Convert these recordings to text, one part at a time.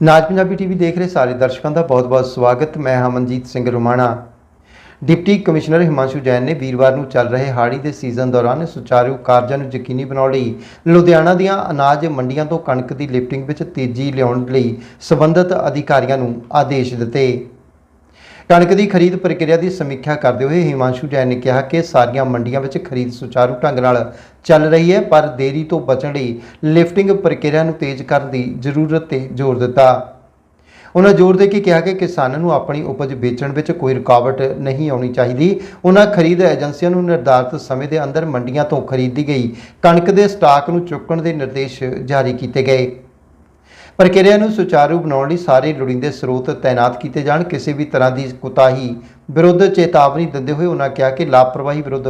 ਨਾਜ Punjabi TV ਦੇਖ ਰਹੇ ਸਾਰੇ ਦਰਸ਼ਕਾਂ ਦਾ ਬਹੁਤ-ਬਹੁਤ ਸਵਾਗਤ। ਮੈਂ ਹਮਨਜੀਤ ਸਿੰਘ ਰੋਮਾਣਾ। ਡਿਪਟੀ ਕਮਿਸ਼ਨਰ ਹਿਮਾਂਸ਼ੂ ਜੈਨ ਨੇ ਵੀਰਵਾਰ ਨੂੰ ਚੱਲ ਰਹੇ ਹਾੜੀ ਦੇ ਸੀਜ਼ਨ ਦੌਰਾਨ ਸੁਚਾਰੂ ਕਾਰਜਾਂ ਨੂੰ ਯਕੀਨੀ ਬਣਾਉਣ ਲਈ ਲੁਧਿਆਣਾ ਦੀਆਂ ਅਨਾਜ ਮੰਡੀਆਂ ਤੋਂ ਕਣਕ ਦੀ ਲਿਫਟਿੰਗ ਵਿੱਚ ਤੇਜ਼ੀ ਲਿਆਉਣ ਲਈ ਸਬੰਧਤ ਅਧਿਕਾਰੀਆਂ ਨੂੰ ਆਦੇਸ਼ ਦਿੱਤੇ। ਕਣਕ ਦੀ ਖਰੀਦ ਪ੍ਰਕਿਰਿਆ ਦੀ ਸਮੀਖਿਆ ਕਰਦੇ ਹੋਏ ਹਿਮਾਂਸ਼ੂ ਜੈਨ ਨੇ ਕਿਹਾ ਕਿ ਸਾਰੀਆਂ ਮੰਡੀਆਂ ਵਿੱਚ ਖਰੀਦ ਸੁਚਾਰੂ ਢੰਗ ਨਾਲ ਚੱਲ ਰਹੀ ਹੈ, ਪਰ ਦੇਰੀ ਤੋਂ ਬਚਣ ਲਈ ਲਿਫਟਿੰਗ ਪ੍ਰਕਿਰਿਆ ਨੂੰ ਤੇਜ਼ ਕਰਨ ਦੀ ਜ਼ਰੂਰਤ ਤੇ ਜ਼ੋਰ ਦਿੱਤਾ। ਉਹਨਾਂ ਜ਼ੋਰ ਦੇ ਕੇ ਕਿਹਾ ਕਿ ਕਿਸਾਨਾਂ ਨੂੰ ਆਪਣੀ ਉਪਜ ਵੇਚਣ ਵਿੱਚ ਕੋਈ ਰੁਕਾਵਟ ਨਹੀਂ ਆਉਣੀ ਚਾਹੀਦੀ। ਉਹਨਾਂ ਖਰੀਦ ਏਜੰਸੀਆਂ ਨੂੰ ਨਿਰਧਾਰਤ ਸਮੇਂ ਦੇ ਅੰਦਰ ਮੰਡੀਆਂ ਤੋਂ ਖਰੀਦੀ ਗਈ ਕਣਕ ਦੇ ਸਟਾਕ ਨੂੰ ਚੁੱਕਣ ਦੇ ਨਿਰਦੇਸ਼ ਜਾਰੀ ਕੀਤੇ ਗਏ। ਪ੍ਰਕਿਰਿਆ ਨੂੰ ਸੁਚਾਰੂ ਬਣਾਉਣ ਲਈ ਸਾਰੇ ਲੋੜੀਂਦੇ ਸਰੋਤ ਤਾਇਨਾਤ ਕੀਤੇ ਜਾਣ। ਕਿਸੇ ਵੀ ਤਰ੍ਹਾਂ ਦੀ ਕੁਤਾਹੀ ਵਿਰੁੱਧ ਚੇਤਾਵਨੀ ਦਿੰਦੇ ਹੋਏ ਉਹਨਾਂ ਕਿਹਾ ਕਿ ਲਾਪਰਵਾਹੀ ਵਿਰੁੱਧ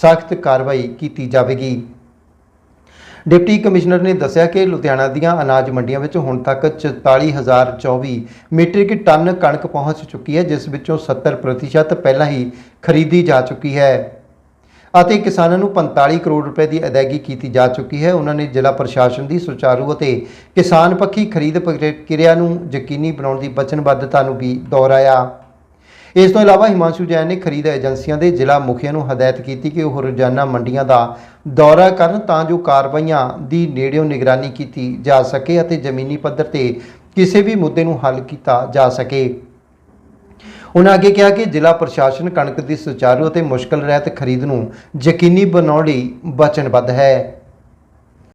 ਸਖਤ ਕਾਰਵਾਈ ਕੀਤੀ ਜਾਵੇਗੀ। ਡਿਪਟੀ ਕਮਿਸ਼ਨਰ ਨੇ ਦੱਸਿਆ ਕਿ ਲੁਧਿਆਣਾ ਦੀਆਂ ਅਨਾਜ ਮੰਡੀਆਂ ਵਿੱਚ ਹੁਣ ਤੱਕ 44024 ਮੀਟ੍ਰਿਕ ਟਨ ਕਣਕ ਪਹੁੰਚ ਚੁੱਕੀ ਹੈ, ਜਿਸ ਵਿੱਚੋਂ 70% ਪਹਿਲਾਂ ਹੀ ਖਰੀਦੀ ਜਾ ਚੁੱਕੀ ਹੈ। ਅਤੇ ਕਿਸਾਨਾਂ ਨੂੰ 45 ਕਰੋੜ ਰੁਪਏ ਦੀ ਅਦਾਇਗੀ ਕੀਤੀ ਜਾ ਚੁੱਕੀ ਹੈ। ਉਹਨਾਂ ਨੇ ਜ਼ਿਲ੍ਹਾ ਪ੍ਰਸ਼ਾਸਨ ਦੀ ਸੁਚਾਰੂ ਅਤੇ ਕਿਸਾਨ ਪੱਖੀ ਖਰੀਦ ਪ੍ਰਕਿਰਿਆ ਨੂੰ ਯਕੀਨੀ ਬਣਾਉਣ ਦੀ ਵਚਨਬੱਧਤਾ ਨੂੰ ਵੀ ਦੁਹਰਾਇਆ। ਇਸ ਤੋਂ ਇਲਾਵਾ ਹਿਮਾਂਸ਼ੂ ਜੈਨ ਨੇ ਖਰੀਦ ਏਜੰਸੀਆਂ ਦੇ ਜ਼ਿਲ੍ਹਾ ਮੁਖੀਆਂ ਨੂੰ ਹਦਾਇਤ ਕੀਤੀ ਕਿ ਉਹ ਰੋਜ਼ਾਨਾ ਮੰਡੀਆਂ ਦਾ ਦੌਰਾ ਕਰਨ ਤਾਂ ਜੋ ਕਾਰਵਾਈਆਂ ਦੀ ਨੇੜਿਓਂ ਨਿਗਰਾਨੀ ਕੀਤੀ ਜਾ ਸਕੇ ਅਤੇ ਜ਼ਮੀਨੀ ਪੱਧਰ ਤੇ ਕਿਸੇ ਵੀ ਮੁੱਦੇ ਨੂੰ ਹੱਲ ਕੀਤਾ ਜਾ ਸਕੇ। ਉਹਨਾਂ ਅੱਗੇ ਕਿਹਾ ਕਿ ਜ਼ਿਲ੍ਹਾ ਪ੍ਰਸ਼ਾਸਨ ਕਣਕ ਦੀ ਸੁਚਾਰੂ ਅਤੇ ਮੁਸ਼ਕਲ ਰਹਿਤ ਖਰੀਦ ਨੂੰ ਯਕੀਨੀ ਬਣਾਉਣ ਲਈ ਵਚਨਬੱਧ ਹੈ।